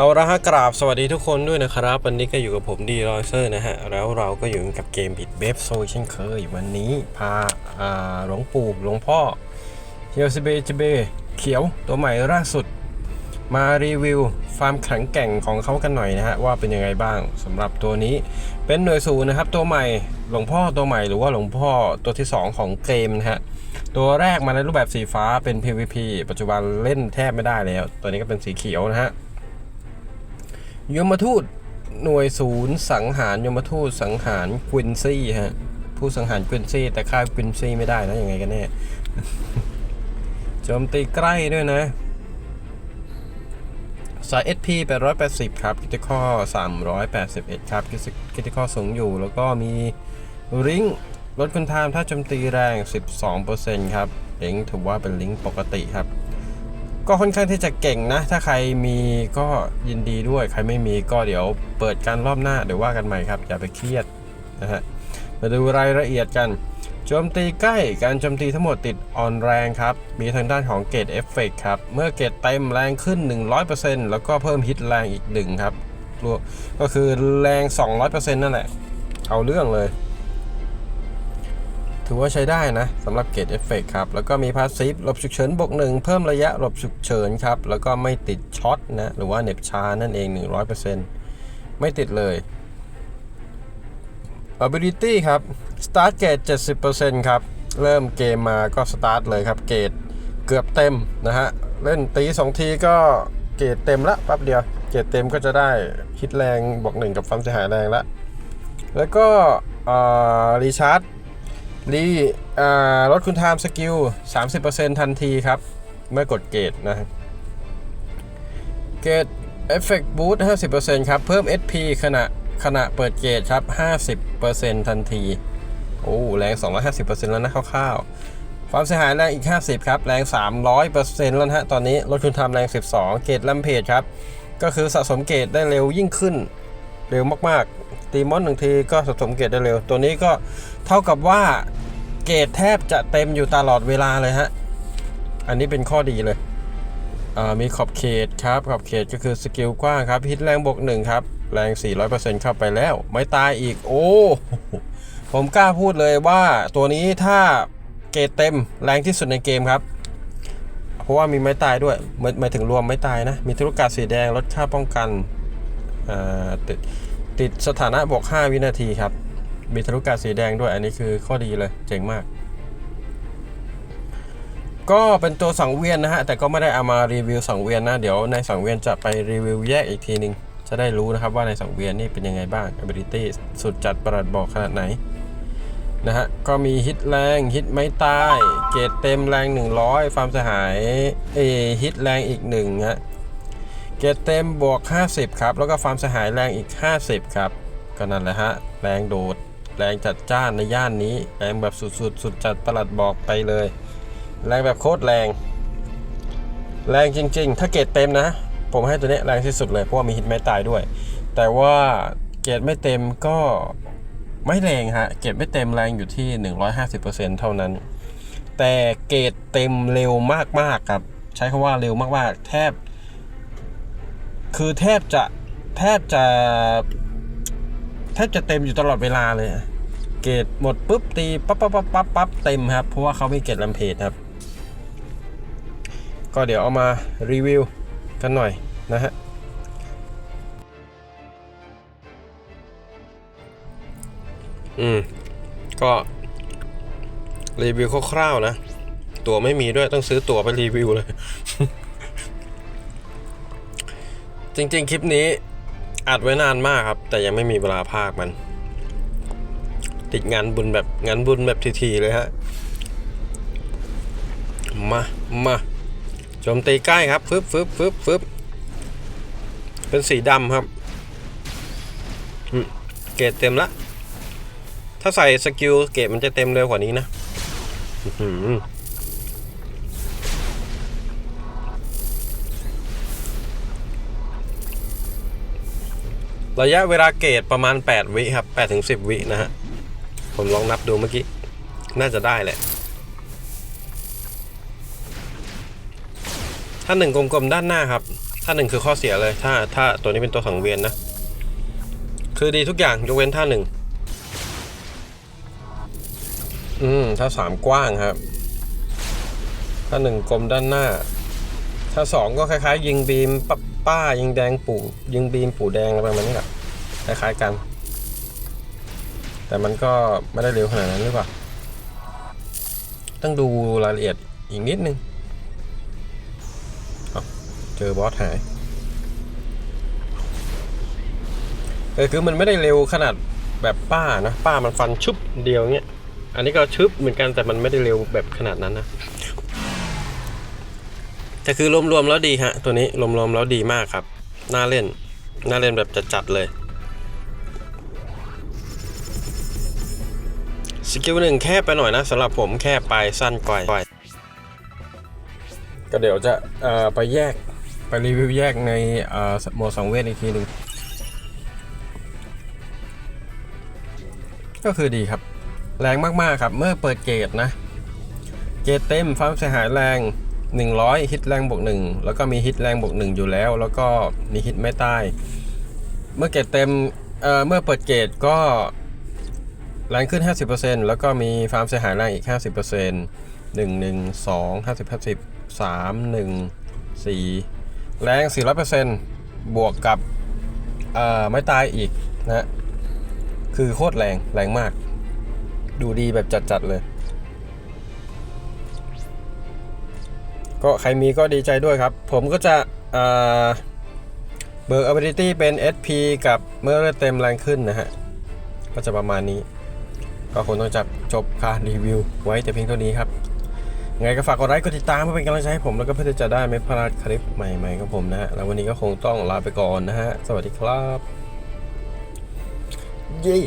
เอาละฮะกราบสวัสดีทุกคนด้วยนะครับ วันนี้ก็อยู่กับผมดีรอยเซอร์นะฮะ แล้วเราก็อยู่กับเกมบิดเบฟโซเช่นเคย วันนี้พาหลวงปู่หลวงพ่อเฮียวซิเบจเบเขียวตัวใหม่ล่าสุด มารีวิวฟาร์มแข็งแกร่งของเขากันหน่อยนะฮะ ว่าเป็นยังไงบ้างสำหรับตัวนี้เป็นหน่วยศูนย์นะครับ ตัวใหม่หลวงพ่อตัวใหม่หรือว่าหลวงพ่อตัวที่ 2 ของเกมนะฮะตัวแรกมาในรูปแบบสีฟ้าเป็น PVP ปัจจุบันเล่นแทบไม่ได้แล้ว ตัวนี้ก็เป็นสีเขียวนะฮะ ยมทูตหน่วยศูนย์สังหารยมทูตสังหารควินซี่ฮะผู้สังหารควินซี่แต่ฆ่าควินซี่ไม่ได้นะยังไงกันแน่โจมตีใกล้ด้วยนะ สาย SP 880 ครับคิติคอ381 ครับคิติคอสูงอยู่แล้วก็มีริงลดคุณทามถ้าโจมตีแรง 12%ครับลิงถือว่าเป็นลิงปกติครับ ก็ค่อนข้างที่จะเก่งนะ ถ้าใครมีก็ยินดีด้วย ใครไม่มีก็เดี๋ยวเปิดการรอบหน้าเดี๋ยวว่ากันใหม่ครับ อย่าไปเครียดนะฮะ มาดูรายละเอียดกัน โจมตีใกล้ การโจมตีทั้งหมดติดออนแรงครับ มีทางด้านของเกรดเอฟเฟกครับ เมื่อเกรดเต็มแรงขึ้น 100%แล้วก็เพิ่มฮิตแรงอีก1ครับรวมก็คือแรง 200%นั่นแหละ เอาเรื่องเลย ถือว่าใช้ได้นะสำหรับเกรดเอฟเฟกครับ แล้วก็มีพาสซีฟหลบฉุกเฉินบวกหนึ่งเพิ่มระยะหลบฉุกเฉินครับ แล้วก็ไม่ติดช็อตนะ หรือว่าเหน็บชานั่นเอง 100%ไม่ติดเลย ability ครับ start gate 70%ครับ เริ่มเกมมาก็ start เลยครับ เกตเกือบเต็มนะฮะ เล่นตี2ทีก็เกตเต็มละแป๊บเดียว เกตเต็มก็จะได้ฮิตแรงบวกหนึ่งกับความเสียหายแรงละแล้วก็รีชาร์จ รีลดคุณไทม์สกิล 30%ทันทีครับ เมื่อกดเกตนะเกตเอฟเฟกต์บูสต์50%ครับ เพิ่ม SP ขณะขณะเปิดเกตครับ 50%ทันที โอ้แรง 250%แล้วนะคร่าวๆ ความเสียหายแรงอีก 50 ครับ แรง 300%แล้วนะฮะ ตอนนี้ลดคุณทำแรง 12 เกตลัมเพจครับ ก็คือสะสมเกตได้เร็วยิ่งขึ้น เร็วมากๆ ตีมอนหนึ่งทีก็สะสมเกตได้เร็ว ตัวนี้ก็เท่ากับว่าเกตแทบจะเต็มอยู่ตลอดเวลาเลยฮะ อันนี้เป็นข้อดีเลย มีขอบเขตครับ ขอบเขตก็คือสกิลกว้างครับฮิตแรงบวกหนึ่งครับ แรง 400%เข้าไปแล้ว ไม่ตายอีก โอ้ ผมกล้าพูดเลยว่าตัวนี้ถ้าเกรดเต็มแรงที่สุดในเกมครับเพราะว่ามีไม้ตายด้วยหมายหมายถึงรวมไม้ตายนะ มีธุรกาสีแดงลดค่าป้องกัน ติดติดสถานะบวก 5 วินาทีครับมีธุรกาสีแดงด้วยอันนี้คือข้อดีเลยเจ๋งมาก ก็เป็นตัวสังเวียนนะฮะแต่ก็ไม่ได้เอามารีวิวสังเวียนนะ เดี๋ยวในสังเวียนจะไปรีวิวแยกอีกทีหนึ่งจะได้รู้นะครับว่าในสังเวียนนี่เป็นยังไงบ้าง ability สุดจัดประหลัดบอกขนาดไหนนะฮะก็มีฮิตแรงฮิตไม่ตาย เกรดเต็มแรง 100ความเสียหายเอฮิตแรงอีก1ฮะ เกรดเต็มบวก 50 ครับ แล้วก็ความเสียหายแรงอีก 50 ครับ ก็นั่นแหละฮะ แรงโดด แรงจัดจ้านในย่านนี้ แรงแบบสุดๆ สุดจัดประหลัดบอกไปเลย แรงแบบโคตรแรง แรงจริง ๆ ถ้าเกรดเต็มนะ ผมให้ตัวนี้แรงที่สุดเลย เพราะว่ามีฮิตไม่ตายด้วย แต่ว่าเกรดไม่เต็มก็ไม่แรงฮะ เกรดไม่เต็มแรงอยู่ที่ 150%เท่านั้น แต่เกรดเต็มเร็วมากๆครับ ใช้คำว่าเร็วมากๆ แทบ คือแทบจะแทบจะแทบจะเต็มอยู่ตลอดเวลาเลย เกรดหมดปุ๊บตีปั๊บปั๊บปั๊บปั๊บปั๊บเต็มครับ เพราะว่าเขามีเกรดลำเพจครับ ก็เดี๋ยวเอามารีวิวกันหน่อยนะฮะอืม ก็รีวิวคร่าวๆนะ ตัวไม่มีด้วยต้องซื้อตั๋วไปรีวิวเลย จริงๆ คลิปนี้อัดไว้นานมากครับ แต่ยังไม่มีเวลาภาคมัน ติดงานบุญแบบงานบุญแบบทีๆเลยฮะ มามาโจมตีใกล้ครับฟึบฟึบฟึบฟึบเป็นสีดำครับ เกรดเต็มละ ถ้าใส่สกิลเกรดมันจะเต็มเร็วกว่านี้นะ ระยะเวลาเกรดประมาณ 8 วิครับ8ถึง10 วินะฮะ ผมลองนับดูเมื่อกี้ น่าจะได้แหละ ถ้าหนึ่งกลมๆด้านหน้าครับ ถ้าหนึ่งคือข้อเสียเลย ถ้าถ้าตัวนี้เป็นตัวสังเวียนนะ คือดีทุกอย่างยกเว้นท่าหนึ่งอืม ถ้าสามกว้างครับ ถ้าหนึ่งกลมด้านหน้า ถ้าสองก็คล้ายๆ ยิงบีมป้า ป้ายิงแดงปู่ยิงบีมปู่แดงอะไรประมาณนี้แหละคล้ายๆกัน แต่มันก็ไม่ได้เร็วขนาดนั้นหรือเปล่า ต้องดูรายละเอียดอีกนิดนึงเจอบอสหายเออคือมันไม่ได้เร็วขนาดแบบป้านะ ป้ามันฟันชุบเดียวเงี้ย อันนี้ก็ชึบเหมือนกันแต่มันไม่ได้เร็วแบบขนาดนั้นนะ แต่คือรวมๆแล้วดีฮะ ตัวนี้รวมๆแล้วดีมากครับ น่าเล่น น่าเล่นแบบจัดๆเลย สกิลหนึ่งแคบไปหน่อยนะสำหรับผมแคบไปสั้นกว่าก็เดี๋ยวจะไปแยกไปรีวิวแยกในโหมดสังเวชอีกทีหนึ่งก็คือดีครับ แรงมากๆครับ เมื่อเปิดเกตนะ เกตเต็มความเสียหายแรง 100 ฮิตแรงบวก1แล้วก็มีฮิตแรงบวก1อยู่แล้ว แล้วก็มีฮิตไม่ตายเมื่อเกตเต็มเอ่อเมื่อเปิดเกตก็แรงขึ้น 50%แล้วก็มีความเสียหายแรงอีก 50% 1 1 2 50 50 3 1 4 แรง 400%บวกกับไม่ตายอีกนะ คือโคตรแรงแรงมาก ดูดีแบบจัดๆเลย ก็ใครมีก็ดีใจด้วยครับ ผมก็จะเบิร์ก ability เป็น SP กับเมื่อเลือดเต็มแรงขึ้นนะฮะ ก็จะประมาณนี้ ก็คงต้องจับจบการรีวิวไว้แต่เพียงเท่านี้ครับไงก็ฝากกดไลค์กดติดตามเพื่อเป็นกำลังใจให้ผมแล้วก็เพื่อที่จะได้ไม่พลาดคลิปใหม่ๆของผมนะฮะ แล้ววันนี้ก็คงต้องลาไปก่อนนะฮะ สวัสดีครับ เย้